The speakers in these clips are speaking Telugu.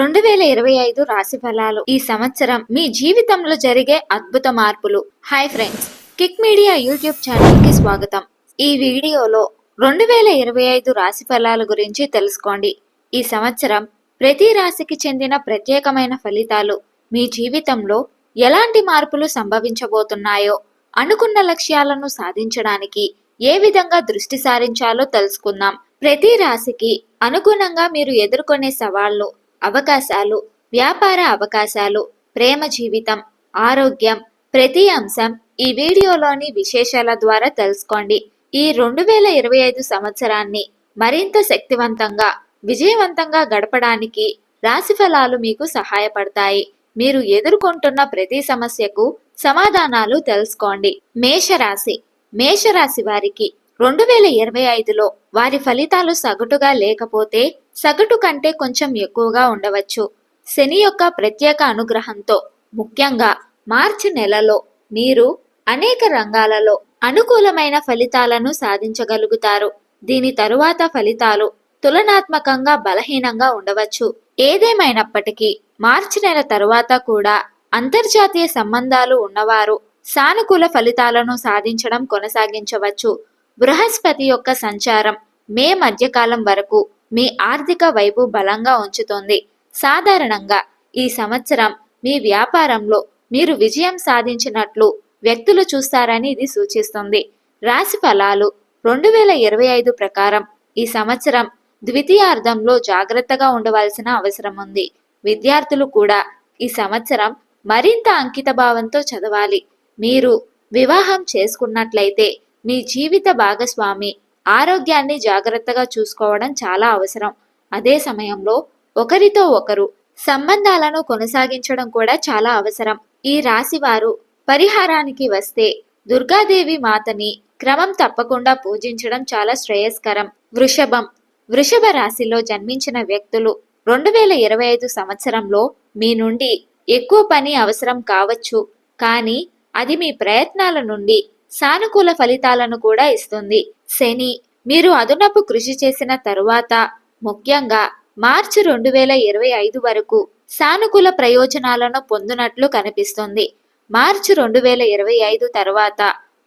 రెండు వేల ఇరవై ఐదు రాశి ఫలాలు. ఈ సంవత్సరం మీ జీవితంలో జరిగే అద్భుత మార్పులు. Hi friends Kick Media YouTube ఛానల్కి స్వాగతం. ఈ వీడియోలో రెండు వేల ఇరవై ఐదు రాశి ఫలాల గురించి తెలుసుకోండి. ఈ సంవత్సరం ప్రతి రాశికి చెందిన ప్రత్యేకమైన ఫలితాలు. మీ జీవితంలో ఎలాంటి మార్పులు సంభవించబోతున్నాయో అనుకున్న లక్ష్యాలను సాధించడానికి ఏ విధంగా దృష్టి సారించాలో తెలుసుకుందాం. ప్రతి రాశికి అనుగుణంగా మీరు ఎదుర్కొనే సవాళ్ళు అవకాశాలు వ్యాపార అవకాశాలు ప్రేమ జీవితం ఆరోగ్యం ప్రతి అంశం ఈ వీడియోలోని విశేషాల ద్వారా తెలుసుకోండి. ఈ రెండు వేల ఇరవై ఐదు సంవత్సరాన్ని మరింత శక్తివంతంగా విజయవంతంగా గడపడానికి రాశి ఫలాలు మీకు సహాయపడతాయి. మీరు ఎదుర్కొంటున్న ప్రతి సమస్యకు సమాధానాలు తెలుసుకోండి. మేషరాశి. మేషరాశి వారికి రెండు వేల ఇరవై ఐదులో వారి ఫలితాలు సగటుగా లేకపోతే సగటు కంటే కొంచెం ఎక్కువగా ఉండవచ్చు. శని యొక్క ప్రత్యేక అనుగ్రహంతో ముఖ్యంగా మార్చి నెలలో మీరు అనేక రంగాలలో అనుకూలమైన ఫలితాలను సాధించగలుగుతారు. దీని తరువాత ఫలితాలు తులనాత్మకంగా బలహీనంగా ఉండవచ్చు. ఏదేమైనప్పటికీ మార్చి నెల తరువాత కూడా అంతర్జాతీయ సంబంధాలు ఉన్నవారు సానుకూల ఫలితాలను సాధించడం కొనసాగించవచ్చు. బృహస్పతి యొక్క సంచారం మే మధ్యకాలం వరకు మీ ఆర్థిక వైపు బలంగా ఉంచుతుంది. సాధారణంగా ఈ సంవత్సరం మీ వ్యాపారంలో మీరు విజయం సాధించినట్లు వ్యక్తులు చూస్తారని ఇది సూచిస్తుంది. రాశి ఫలాలు రెండు వేల ఇరవై ఐదు ప్రకారం ఈ సంవత్సరం ద్వితీయార్థంలో జాగ్రత్తగా ఉండవలసిన అవసరం ఉంది. విద్యార్థులు కూడా ఈ సంవత్సరం మరింత అంకిత భావంతో చదవాలి. మీరు వివాహం చేసుకున్నట్లయితే మీ జీవిత భాగస్వామి ఆరోగ్యాన్ని జాగ్రత్తగా చూసుకోవడం చాలా అవసరం. అదే సమయంలో ఒకరితో ఒకరు సంబంధాలను కొనసాగించడం కూడా చాలా అవసరం. ఈ రాశి వారు పరిహారానికి వస్తే దుర్గాదేవి మాతని క్రమం తప్పకుండా పూజించడం చాలా శ్రేయస్కరం. వృషభం. వృషభ రాశిలో జన్మించిన వ్యక్తులు రెండు వేల ఇరవై ఐదు సంవత్సరంలో మీ నుండి ఎక్కువ పని అవసరం కావచ్చు. కానీ అది మీ ప్రయత్నాల నుండి సానుకూల ఫలితాలను కూడా ఇస్తుంది. శని మీరు అదనపు కృషి చేసిన తరువాత ముఖ్యంగా మార్చి రెండు వేల ఇరవై ఐదు వరకు సానుకూల ప్రయోజనాలను పొందినట్లు కనిపిస్తుంది. మార్చి రెండు వేల ఇరవై ఐదు తర్వాత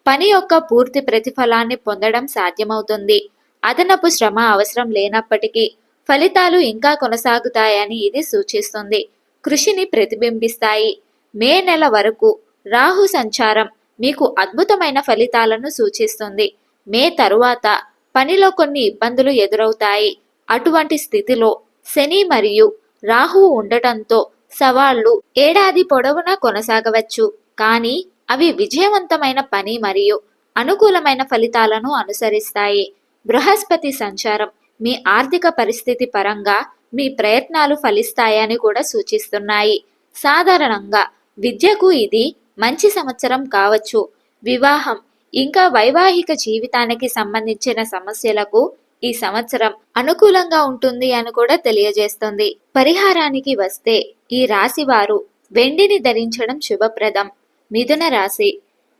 పని యొక్క పూర్తి ప్రతిఫలాన్ని పొందడం సాధ్యమవుతుంది. అదనపు శ్రమ అవసరం లేనప్పటికీ ఫలితాలు ఇంకా కొనసాగుతాయని ఇది సూచిస్తుంది. కృషిని ప్రతిబింబిస్తాయి. మే నెల వరకు రాహు సంచారం మీకు అద్భుతమైన ఫలితాలను సూచిస్తుంది. మే తరువాత పనిలో కొన్ని ఇబ్బందులు ఎదురవుతాయి. అటువంటి స్థితిలో శని మరియు రాహు ఉండటంతో సవాళ్ళు ఏడాది పొడవునా కొనసాగవచ్చు. కానీ అవి విజయవంతమైన పని మరియు అనుకూలమైన ఫలితాలను అనుసరిస్తాయి. బృహస్పతి సంచారం మీ ఆర్థిక పరిస్థితి పరంగా మీ ప్రయత్నాలు ఫలిస్తాయని కూడా సూచిస్తున్నాయి. సాధారణంగా విద్యకు ఇది మంచి సంవత్సరం కావచ్చు. వివాహం ఇంకా వైవాహిక జీవితానికి సంబంధించిన సమస్యలకు ఈ సంవత్సరం అనుకూలంగా ఉంటుంది అని కూడా తెలియజేస్తుంది. పరిహారానికి వస్తే ఈ రాశి వారు వెండిని ధరించడం శుభప్రదం. మిథున రాశి.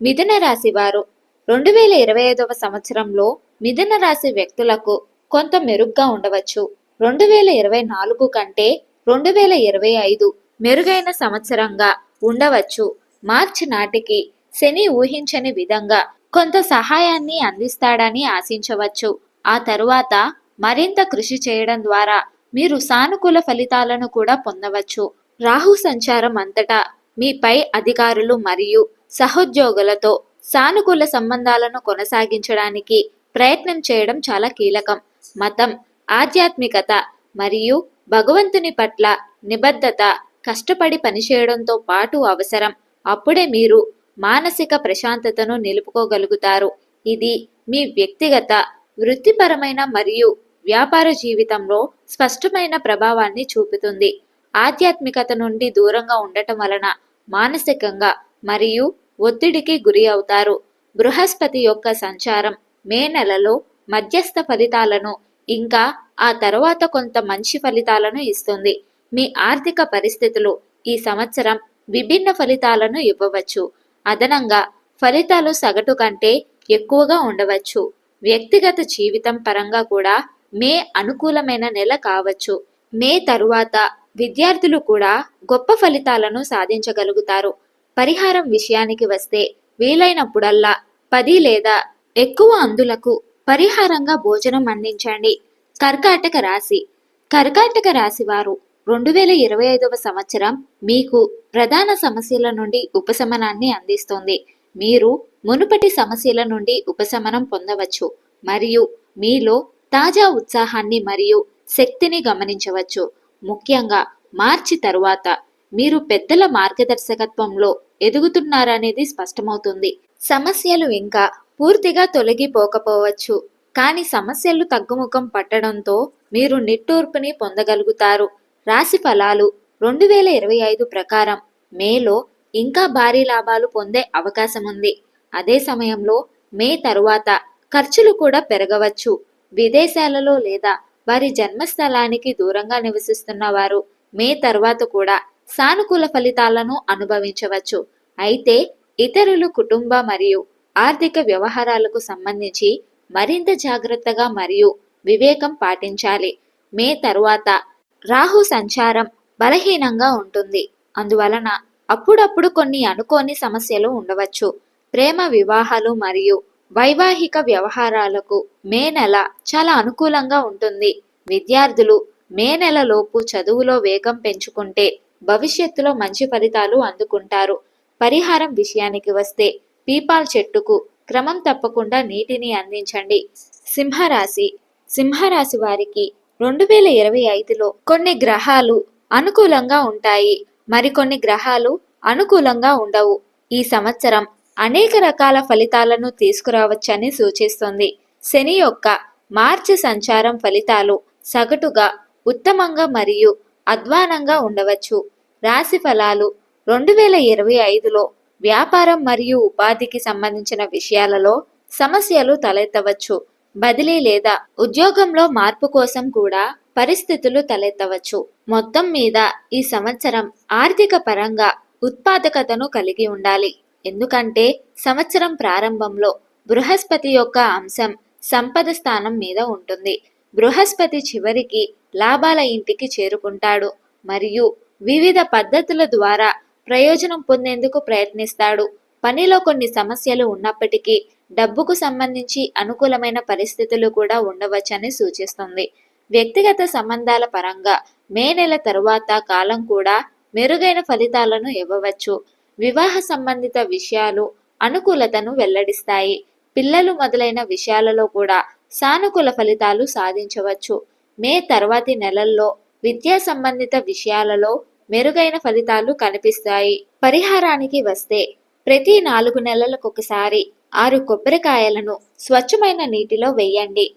మిథున రాశి వారు రెండు వేల ఇరవై ఐదవ సంవత్సరంలో మిథున రాశి వ్యక్తులకు కొంత మెరుగ్గా ఉండవచ్చు. రెండు వేల ఇరవై నాలుగు కంటే రెండు వేల ఇరవై ఐదు మెరుగైన సంవత్సరంగా ఉండవచ్చు. మార్చి నాటికి శని ఊహించని విధంగా కొంత సహాయాన్ని అందిస్తాడని ఆశించవచ్చు. ఆ తరువాత మరింత కృషి చేయడం ద్వారా మీరు సానుకూల ఫలితాలను కూడా పొందవచ్చు. రాహు సంచారం అంతటా మీపై అధికారులు మరియు సహోద్యోగులతో సానుకూల సంబంధాలను కొనసాగించడానికి ప్రయత్నం చేయడం చాలా కీలకం. మతం ఆధ్యాత్మికత మరియు భగవంతుని పట్ల నిబద్ధత కష్టపడి పనిచేయడంతో పాటు అవసరం. అప్పుడే మీరు మానసిక ప్రశాంతతను నిలుపుకోగలుగుతారు. ఇది మీ వ్యక్తిగత వృత్తిపరమైన మరియు వ్యాపార జీవితంలో స్పష్టమైన ప్రభావాన్ని చూపుతుంది. ఆధ్యాత్మికత నుండి దూరంగా ఉండటం వలన మానసికంగా మరియు ఒత్తిడికి గురి అవుతారు. బృహస్పతి యొక్క సంచారం మే నెలలో మధ్యస్థ ఫలితాలను ఇంకా ఆ తర్వాత కొంత మంచి ఫలితాలను ఇస్తుంది. మీ ఆర్థిక పరిస్థితులు ఈ సంవత్సరం విభిన్న ఫలితాలను ఇవ్వవచ్చు. అదనంగా ఫలితాలు సగటు కంటే ఎక్కువగా ఉండవచ్చు. వ్యక్తిగత జీవితం పరంగా కూడా మే అనుకూలమైన నెల కావచ్చు. మే తరువాత విద్యార్థులు కూడా గొప్ప ఫలితాలను సాధించగలుగుతారు. పరిహారం విషయానికి వస్తే వీలైనప్పుడల్లా పది లేదా ఎక్కువ అందులకు పరిహారంగా భోజనం అందించండి. కర్కాటక రాశి. కర్కాటక రాశి వారు రెండు వేల ఇరవై ఐదవ సంవత్సరం మీకు ప్రధాన సమస్యల నుండి ఉపశమనాన్ని అందిస్తుంది. మీరు మునుపటి సమస్యల నుండి ఉపశమనం పొందవచ్చు మరియు మీలో తాజా ఉత్సాహాన్ని మరియు శక్తిని గమనించవచ్చు. ముఖ్యంగా మార్చి తరువాత మీరు పెద్దల మార్గదర్శకత్వంలో ఎదుగుతున్నారనేది స్పష్టమవుతుంది. సమస్యలు ఇంకా పూర్తిగా తొలగిపోకపోవచ్చు. కానీ సమస్యలు తగ్గుముఖం పట్టడంతో మీరు నిట్టూర్పుని పొందగలుగుతారు. రాశి ఫలాలు రెండు వేల ఇరవై ఐదు ప్రకారం మేలో ఇంకా భారీ లాభాలు పొందే అవకాశం ఉంది అదే సమయంలో మే తరువాత ఖర్చులు కూడా పెరగవచ్చు. విదేశాలలో లేదా వారి జన్మస్థలానికి దూరంగా నివసిస్తున్న వారు మే తర్వాత కూడా సానుకూల ఫలితాలను అనుభవించవచ్చు. అయితే ఇతరులు కుటుంబ మరియు ఆర్థిక వ్యవహారాలకు సంబంధించి మరింత జాగ్రత్తగా మరియు వివేకం పాటించాలి. మే తరువాత రాహు సంచారం బలహీనంగా ఉంటుంది. అందువలన అప్పుడప్పుడు కొన్ని అనుకోని సమస్యలు ఉండవచ్చు. ప్రేమ వివాహాలు మరియు వైవాహిక వ్యవహారాలకు మే నెల చాలా అనుకూలంగా ఉంటుంది. విద్యార్థులు మే నెలలోపు చదువులో వేగం పెంచుకుంటే భవిష్యత్తులో మంచి ఫలితాలు అందుకుంటారు. పరిహారం విషయానికి వస్తే పీపాల్ చెట్టుకు క్రమం తప్పకుండా నీటిని అందించండి. సింహరాశి సింహరాశి వారికి రెండు వేల ఇరవై ఐదులో కొన్ని గ్రహాలు అనుకూలంగా ఉంటాయి. మరికొన్ని గ్రహాలు అనుకూలంగా ఉండవు. ఈ సంవత్సరం అనేక రకాల ఫలితాలను తీసుకురావచ్చని సూచిస్తుంది. శని యొక్క మార్చి సంచారం ఫలితాలు సగటుగా ఉత్తమంగా మరియు అధ్వానంగా ఉండవచ్చు. రాశి ఫలాలు రెండు వేల ఇరవై ఐదులో వ్యాపారం మరియు ఉపాధికి సంబంధించిన విషయాలలో సమస్యలు తలెత్తవచ్చు. బదిలీ లేదా ఉద్యోగంలో మార్పు కోసం కూడా పరిస్థితులు తలెత్తవచ్చు. మొత్తం మీద ఈ సంవత్సరం ఆర్థిక పరంగా ఉత్పాదకతను కలిగి ఉండాలి. ఎందుకంటే సంవత్సరం ప్రారంభంలో బృహస్పతి యొక్క అంశం సంపద స్థానం మీద ఉంటుంది. బృహస్పతి చివరికి లాభాల ఇంటికి చేరుకుంటాడు మరియు వివిధ పద్ధతుల ద్వారా ప్రయోజనం పొందేందుకు ప్రయత్నిస్తాడు. పనిలో కొన్ని సమస్యలు ఉన్నప్పటికీ డబ్బుకు సంబంధించి అనుకూలమైన పరిస్థితులు కూడా ఉండవచ్చని సూచిస్తుంది. వ్యక్తిగత సంబంధాల పరంగా మే నెల తరువాత కాలం కూడా మెరుగైన ఫలితాలను ఇవ్వవచ్చు. వివాహ సంబంధిత విషయాలు అనుకూలతను వెల్లడిస్తాయి. పిల్లలు మొదలైన విషయాలలో కూడా సానుకూల ఫలితాలు సాధించవచ్చు. మే తర్వాతి నెలల్లో విద్యా సంబంధిత విషయాలలో మెరుగైన ఫలితాలు కనిపిస్తాయి. పరిహారానికి వస్తే ప్రతి నాలుగు నెలలకు ఒకసారి ఆరు కొబ్బరికాయలను స్వచ్ఛమైన నీటిలో వేయండి.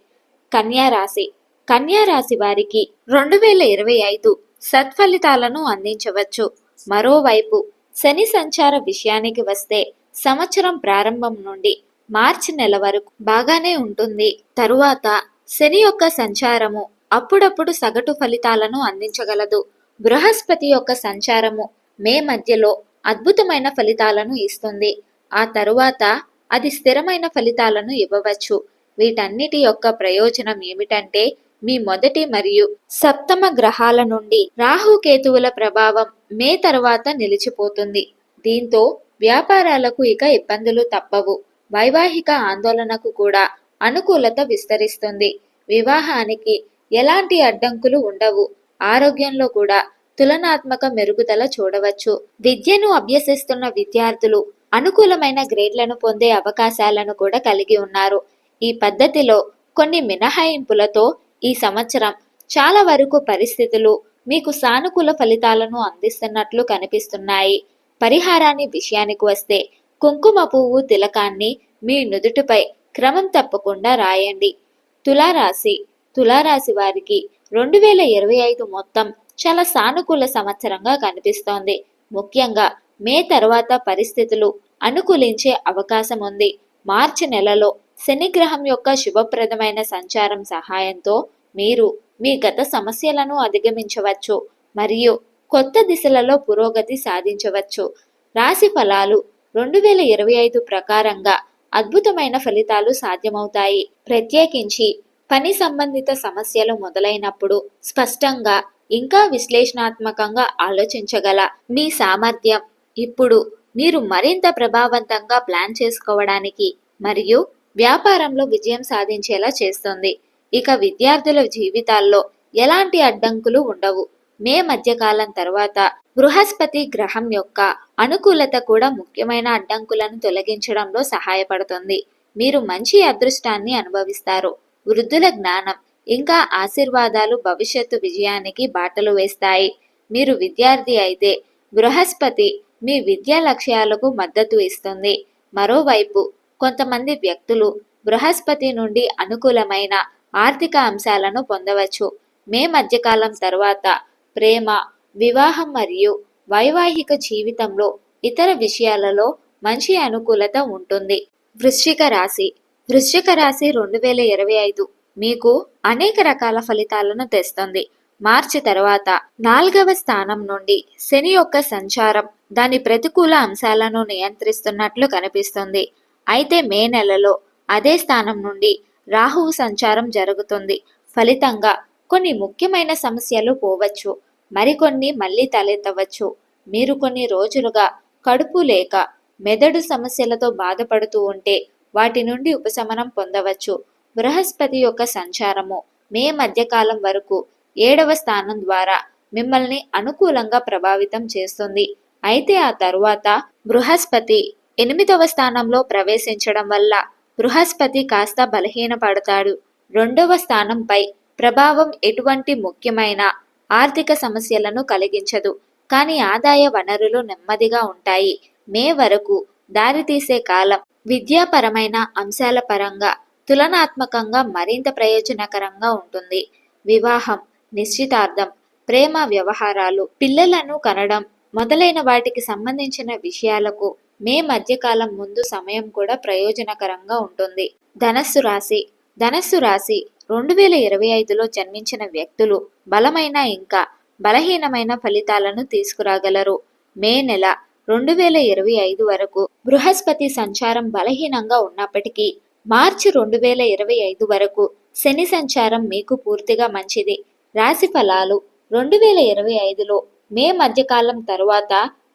కన్యారాశి కన్యారాశి వారికి రెండు వేల ఇరవై ఐదు సత్ఫలితాలను అందించవచ్చు. మరోవైపు శని సంచార విషయానికి వస్తే సంవత్సరం ప్రారంభం నుండి మార్చి నెల వరకు బాగానే ఉంటుంది. తరువాత శని యొక్క సంచారము అప్పుడప్పుడు సగటు ఫలితాలను అందించగలదు. బృహస్పతి యొక్క సంచారము మే మధ్యలో అద్భుతమైన ఫలితాలను ఇస్తుంది. ఆ తరువాత అది స్థిరమైన ఫలితాలను ఇవ్వవచ్చు. వీటన్నిటి యొక్క ప్రయోజనం ఏమిటంటే మీ మొదటి మరియు సప్తమ గ్రహాల నుండి రాహుకేతువుల ప్రభావం మే తర్వాత నిలిచిపోతుంది. దీంతో వ్యాపారాలకు ఇక ఇబ్బందులు తప్పవు. వైవాహిక ఆందోళనకు కూడా అనుకూలత విస్తరిస్తుంది. వివాహానికి ఎలాంటి అడ్డంకులు ఉండవు. ఆరోగ్యంలో కూడా తులనాత్మక మెరుగుదల చూడవచ్చు. విద్యను అభ్యసిస్తున్న విద్యార్థులు అనుకూలమైన గ్రేడ్లను పొందే అవకాశాలను కూడా కలిగి ఉన్నారు. ఈ పద్ధతిలో కొన్ని మినహాయింపులతో ఈ సంవత్సరం చాలా వరకు పరిస్థితులు మీకు సానుకూల ఫలితాలను అందిస్తున్నట్లు కనిపిస్తున్నాయి. పరిహారాన్ని విషయానికి వస్తే కుంకుమ పువ్వు తిలకాన్ని మీ నుదుటిపై క్రమం తప్పకుండా రాయండి. తులారాశి తులారాశి వారికి రెండు వేల ఇరవై ఐదు మొత్తం చాలా సానుకూల సంవత్సరంగా కనిపిస్తోంది. ముఖ్యంగా మే తర్వాత పరిస్థితులు అనుకూలించే అవకాశం ఉంది మార్చి నెలలో శనిగ్రహం యొక్క శుభప్రదమైన సంచారం సహాయంతో మీరు మీ గత సమస్యలను అధిగమించవచ్చు మరియు కొత్త దిశలలో పురోగతి సాధించవచ్చు. రాశి ఫలాలు రెండు వేల ఇరవై ఐదు ప్రకారంగా అద్భుతమైన ఫలితాలు సాధ్యమవుతాయి. ప్రత్యేకించి పని సంబంధిత సమస్యలు మొదలైనప్పుడు స్పష్టంగా ఇంకా విశ్లేషణాత్మకంగా ఆలోచించగల మీ సామర్థ్యం ఇప్పుడు మీరు మరింత ప్రభావవంతంగా ప్లాన్ చేసుకోవడానికి మరియు వ్యాపారంలో విజయం సాధించేలా చేస్తుంది. ఇక విద్యార్థుల జీవితాల్లో ఎలాంటి అడ్డంకులు ఉండవు. మే మధ్యకాలం తర్వాత బృహస్పతి గ్రహం యొక్క అనుకూలత కూడా ముఖ్యమైన అడ్డంకులను తొలగించడంలో సహాయపడుతుంది. మీరు మంచి అదృష్టాన్ని అనుభవిస్తారు. వృద్ధుల జ్ఞానం ఇంకా ఆశీర్వాదాలు భవిష్యత్తు విజయానికి బాటలు వేస్తాయి. మీరు విద్యార్థి అయితే బృహస్పతి మీ విద్యా లక్ష్యాలకు మద్దతు ఇస్తుంది. మరోవైపు కొంతమంది వ్యక్తులు బృహస్పతి నుండి అనుకూలమైన ఆర్థిక అంశాలను పొందవచ్చు. మే మధ్యకాలం తర్వాత ప్రేమ వివాహం మరియు వైవాహిక జీవితంలో ఇతర విషయాలలో మంచి అనుకూలత ఉంటుంది. వృశ్చిక రాశి. వృశ్చిక రాశి రెండు వేల ఇరవై ఐదు మీకు అనేక రకాల ఫలితాలను తెస్తుంది. మార్చి తర్వాత నాలుగవ స్థానం నుండి శని యొక్క సంచారం దాని ప్రతికూల అంశాలను నియంత్రిస్తున్నట్లు కనిపిస్తుంది. అయితే మే నెలలో అదే స్థానం నుండి రాహువు సంచారం జరుగుతుంది. ఫలితంగా కొన్ని ముఖ్యమైన సమస్యలు పోవచ్చు. మరికొన్ని మళ్ళీ తలెత్తవచ్చు. మీరు కొన్ని రోజులుగా కడుపు లేక మెదడు సమస్యలతో బాధపడుతూ ఉంటే వాటి నుండి ఉపశమనం పొందవచ్చు. బృహస్పతి యొక్క సంచారము మే మధ్యకాలం వరకు ఏడవ స్థానం ద్వారా మిమ్మల్ని అనుకూలంగా ప్రభావితం చేస్తుంది. అయితే ఆ తరువాత బృహస్పతి ఎనిమిదవ స్థానంలో ప్రవేశించడం వల్ల బృహస్పతి కాస్త బలహీనపడతాడు. రెండవ స్థానంపై ప్రభావం ఎటువంటి ముఖ్యమైన ఆర్థిక సమస్యలను కలిగించదు. కానీ ఆదాయ వనరులు నెమ్మదిగా ఉంటాయి. మే వరకు దారితీసే కాలం విద్యాపరమైన అంశాల పరంగా తులనాత్మకంగా మరింత ప్రయోజనకరంగా ఉంటుంది. వివాహం నిశ్చితార్థం ప్రేమ వ్యవహారాలు పిల్లలను కనడం మొదలైన వాటికి సంబంధించిన విషయాలకు మే మధ్యకాలం ముందు సమయం కూడా ప్రయోజనకరంగా ఉంటుంది. ధనస్సు రాశి. ధనస్సు రాశి రెండు వేల ఇరవై ఐదులో జన్మించిన వ్యక్తులు బలమైన ఇంకా బలహీనమైన ఫలితాలను తీసుకురాగలరు. మే నెల రెండు వేల ఇరవై ఐదు వరకు బృహస్పతి సంచారం బలహీనంగా ఉన్నప్పటికీ మార్చి రెండు వేల ఇరవై ఐదు వరకు శని సంచారం మీకు పూర్తిగా మంచిది. రాశి ఫలాలు రెండు వేల ఇరవై ఐదులో మే మధ్యకాలం తరువాత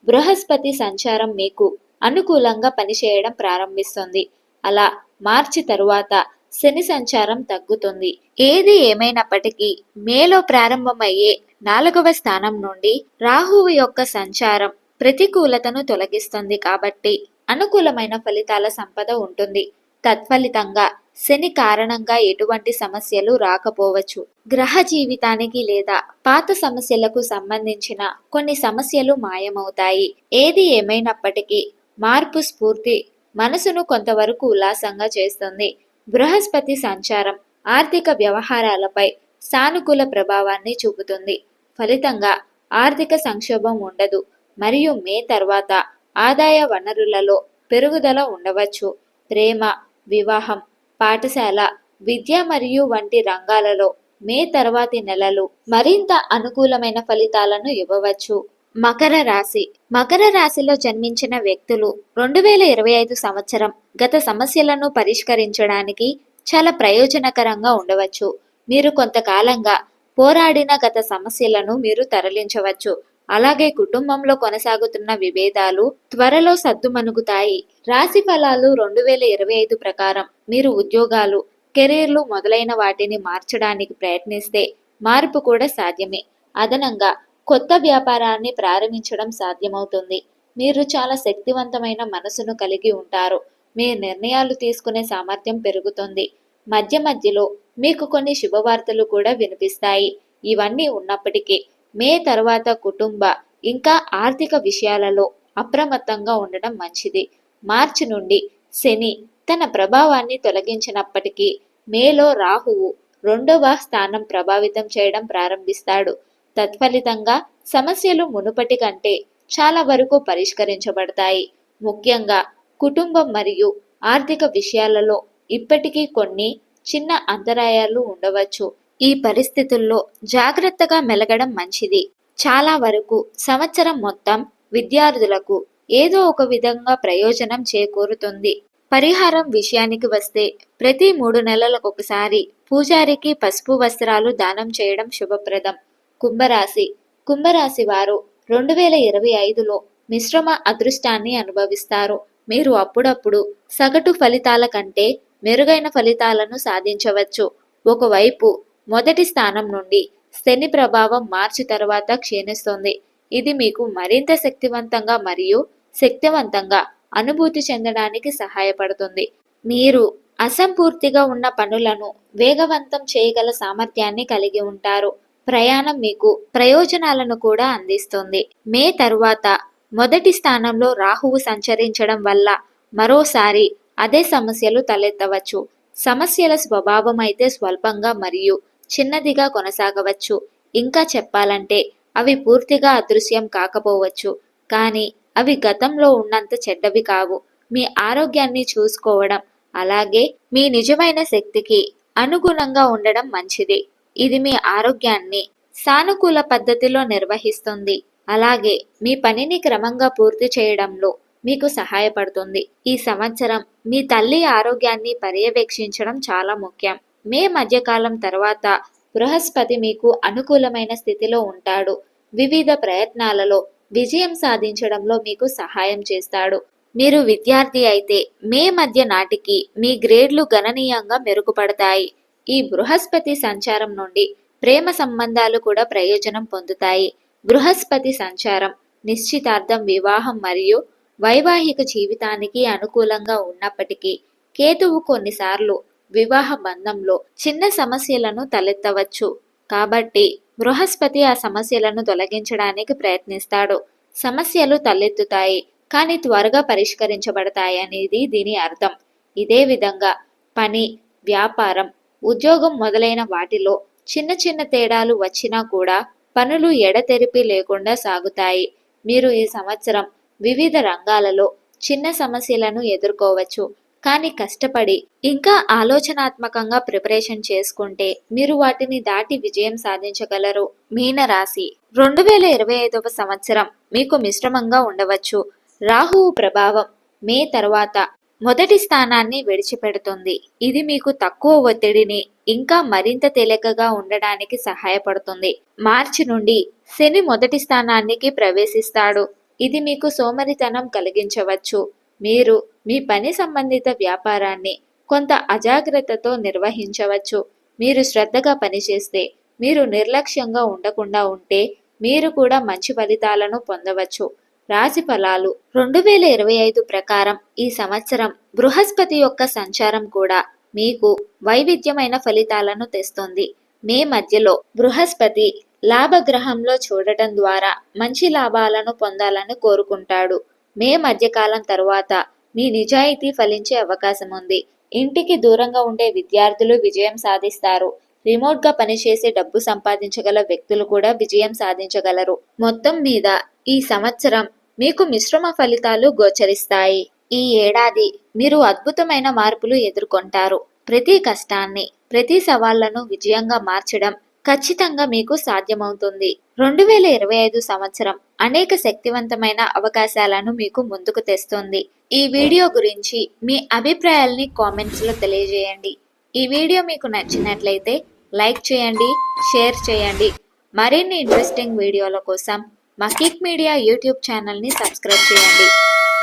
బృహస్పతి సంచారం మీకు అనుకూలంగా పనిచేయడం ప్రారంభిస్తుంది. అలా మార్చి తరువాత శని సంచారం తగ్గుతుంది. ఏది ఏమైనప్పటికీ మేలో ప్రారంభమయ్యే నాలుగవ స్థానం నుండి రాహువు యొక్క సంచారం ప్రతికూలతను తొలగిస్తుంది కాబట్టి అనుకూలమైన ఫలితాల సంపద ఉంటుంది. తత్ఫలితంగా శని కారణంగా ఎటువంటి సమస్యలు రాకపోవచ్చు. గ్రహ జీవితానికి లేదా పాత సమస్యలకు సంబంధించిన కొన్ని సమస్యలు మాయమవుతాయి. ఏది ఏమైనప్పటికీ మార్పు స్ఫూర్తి మనసును కొంతవరకు ఉల్లాసంగా చేస్తుంది. బృహస్పతి సంచారం ఆర్థిక వ్యవహారాలపై సానుకూల ప్రభావాన్ని చూపుతుంది. ఫలితంగా ఆర్థిక సంక్షోభం ఉండదు. మరియు మే తర్వాత ఆదాయ వనరులలో పెరుగుదల ఉండవచ్చు. ప్రేమ వివాహం. పాఠశాల విద్య మరియు వంటి రంగాలలో మే తర్వాతి నెలలు మరింత అనుకూలమైన ఫలితాలను ఇవ్వవచ్చు. మకర రాశి. మకర రాశిలో జన్మించిన వ్యక్తులు రెండు వేల ఇరవై ఐదు సంవత్సరం గత సమస్యలను పరిష్కరించడానికి చాలా ప్రయోజనకరంగా ఉండవచ్చు. మీరు కొంతకాలంగా పోరాడిన గత సమస్యలను మీరు తరలించవచ్చు. అలాగే కుటుంబంలో కొనసాగుతున్న విభేదాలు త్వరలో సద్దుమణుగుతాయి. రాశి ఫలాలు రెండు వేల ఇరవై ఐదు ప్రకారం మీరు ఉద్యోగాలు కెరీర్లు మొదలైన వాటిని మార్చడానికి ప్రయత్నిస్తే మార్పు కూడా సాధ్యమే. అదనంగా కొత్త వ్యాపారాన్ని ప్రారంభించడం సాధ్యమవుతుంది. మీరు చాలా శక్తివంతమైన మనసును కలిగి ఉంటారు. మీ నిర్ణయాలు తీసుకునే సామర్థ్యం పెరుగుతుంది. మధ్య మధ్యలో మీకు కొన్ని శుభవార్తలు కూడా వినిపిస్తాయి. ఇవన్నీ ఉన్నప్పటికీ మే తర్వాత కుటుంబ ఇంకా ఆర్థిక విషయాలలో అప్రమత్తంగా ఉండడం మంచిది. మార్చి నుండి శని తన ప్రభావాన్ని తొలగించినప్పటికీ మేలో రాహువు రెండవ స్థానం ప్రభావితం చేయడం ప్రారంభిస్తాడు. తత్ఫలితంగా సమస్యలు మునుపటి కంటే చాలా వరకు పరిష్కరించబడతాయి. ముఖ్యంగా కుటుంబం మరియు ఆర్థిక విషయాలలో ఇప్పటికీ కొన్ని చిన్న అంతరాయాలు ఉండవచ్చు. ఈ పరిస్థితుల్లో జాగ్రత్తగా మెలగడం మంచిది. చాలా వరకు సంవత్సరం మొత్తం విద్యార్థులకు ఏదో ఒక విధంగా ప్రయోజనం చేకూరుతుంది. పరిహారం విషయానికి వస్తే ప్రతి మూడు నెలలకు ఒకసారి పూజారికి పసుపు వస్త్రాలు దానం చేయడం శుభప్రదం. కుంభరాశి. కుంభరాశి వారు రెండు వేల ఇరవై ఐదులో మిశ్రమ అదృష్టాన్ని అనుభవిస్తారు. మీరు అప్పుడప్పుడు సగటు ఫలితాల కంటే మెరుగైన ఫలితాలను సాధించవచ్చు. ఒకవైపు మొదటి స్థానం నుండి శని ప్రభావం మార్చి తర్వాత క్షీణిస్తుంది. ఇది మీకు మరింత శక్తివంతంగా మరియు శక్తివంతంగా అనుభూతి చెందడానికి సహాయపడుతుంది. మీరు అసంపూర్తిగా ఉన్న పనులను వేగవంతం చేయగల సామర్థ్యాన్ని కలిగి ఉంటారు. ప్రయాణం మీకు ప్రయోజనాలను కూడా అందిస్తుంది. మే తరువాత మొదటి స్థానంలో రాహువు సంచరించడం వల్ల మరోసారి అదే సమస్యలు తలెత్తవచ్చు. సమస్యల స్వభావం అయితే స్వల్పంగా మరియు చిన్నదిగా కొనసాగవచ్చు. ఇంకా చెప్పాలంటే అవి పూర్తిగా అదృశ్యం కాకపోవచ్చు. కానీ అవి గతంలో ఉన్నంత చెడ్డవి కావు. మీ ఆరోగ్యాన్ని చూసుకోవడం అలాగే మీ నిజమైన శక్తికి అనుగుణంగా ఉండడం మంచిది. ఇది మీ ఆరోగ్యాన్ని సానుకూల పద్ధతిలో నిర్వహిస్తుంది. అలాగే మీ పనిని క్రమంగా పూర్తి చేయడంలో మీకు సహాయపడుతుంది. ఈ సంవత్సరం మీ తల్లి ఆరోగ్యాన్ని పర్యవేక్షించడం చాలా ముఖ్యం. మే మధ్యకాలం తర్వాత బృహస్పతి మీకు అనుకూలమైన స్థితిలో ఉంటాడు. వివిధ ప్రయత్నాలలో విజయం సాధించడంలో మీకు సహాయం చేస్తాడు. మీరు విద్యార్థి అయితే మే మధ్య నాటికి మీ గ్రేడ్లు గణనీయంగా మెరుగుపడతాయి. ఈ బృహస్పతి సంచారం నుండి ప్రేమ సంబంధాలు కూడా ప్రయోజనం పొందుతాయి. బృహస్పతి సంచారం నిశ్చితార్థం వివాహం మరియు వైవాహిక జీవితానికి అనుకూలంగా ఉన్నప్పటికీ కేతువు కొన్నిసార్లు వివాహ బంధంలో చిన్న సమస్యలను తలెత్తవచ్చు. కాబట్టి బృహస్పతి ఆ సమస్యలను తొలగించడానికి ప్రయత్నిస్తాడు. సమస్యలు తలెత్తుతాయి కానీ త్వరగా పరిష్కరించబడతాయి అనేది దీని అర్థం. ఇదే విధంగా పని వ్యాపారం ఉద్యోగం మొదలైన వాటిలో చిన్న చిన్న తేడాలు వచ్చినా కూడా పనులు ఎడతెరిపి లేకుండా సాగుతాయి. మీరు ఈ సంవత్సరం వివిధ రంగాలలో చిన్న సమస్యలను ఎదుర్కోవచ్చు. కానీ కష్టపడి ఇంకా ఆలోచనాత్మకంగా ప్రిపరేషన్ చేసుకుంటే మీరు వాటిని దాటి విజయం సాధించగలరు. మీనరాశి. రెండు వేల ఇరవై ఐదవ సంవత్సరం మీకు మిశ్రమంగా ఉండవచ్చు. రాహువు ప్రభావం మే తర్వాత మొదటి స్థానాన్ని విడిచిపెడుతుంది. ఇది మీకు తక్కువ ఒత్తిడిని ఇంకా మరింత తేలికగా ఉండడానికి సహాయపడుతుంది. మార్చి నుండి శని మొదటి స్థానానికి ప్రవేశిస్తాడు. ఇది మీకు సోమరితనం కలిగించవచ్చు. మీరు మీ పని సంబంధిత వ్యాపారాన్ని కొంత అజాగ్రత్తతో నిర్వహించవచ్చు. మీరు శ్రద్ధగా పనిచేస్తే మీరు నిర్లక్ష్యంగా ఉండకుండా ఉంటే మీరు కూడా మంచి ఫలితాలను పొందవచ్చు. రాశి ఫలాలు రెండు వేల ఇరవై ఐదు ప్రకారం ఈ సంవత్సరం బృహస్పతి యొక్క సంచారం కూడా మీకు వైవిధ్యమైన ఫలితాలను తెస్తుంది. మే మధ్యలో బృహస్పతి లాభగ్రహంలో చూడటం ద్వారా మంచి లాభాలను పొందాలని కోరుకుంటాడు. మే మధ్యకాలం తరువాత మీ నిజాయితీ ఫలించే అవకాశం ఉంది. ఇంటికి దూరంగా ఉండే విద్యార్థులు విజయం సాధిస్తారు. రిమోట్గా పనిచేసే డబ్బు సంపాదించగల వ్యక్తులు కూడా విజయం సాధించగలరు. మొత్తం మీద ఈ సంవత్సరం మీకు మిశ్రమ ఫలితాలు గోచరిస్తాయి. ఈ ఏడాది మీరు అద్భుతమైన మార్పులు ఎదుర్కొంటారు. ప్రతి కష్టాన్ని ప్రతి సవాళ్ళను విజయంగా మార్చడం ఖచ్చితంగా మీకు సాధ్యమవుతుంది. రెండు వేల ఇరవై ఐదు సంవత్సరం అనేక శక్తివంతమైన అవకాశాలను మీకు ముందుకు తెస్తుంది. ఈ వీడియో గురించి మీ అభిప్రాయాల్ని కామెంట్స్లో తెలియజేయండి. ఈ వీడియో మీకు నచ్చినట్లయితే లైక్ చేయండి షేర్ చేయండి. మరిన్ని ఇంట్రెస్టింగ్ వీడియోల కోసం మా కిక్ మీడియా యూట్యూబ్ ఛానల్ని సబ్స్క్రైబ్ చేయండి.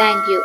Thank you.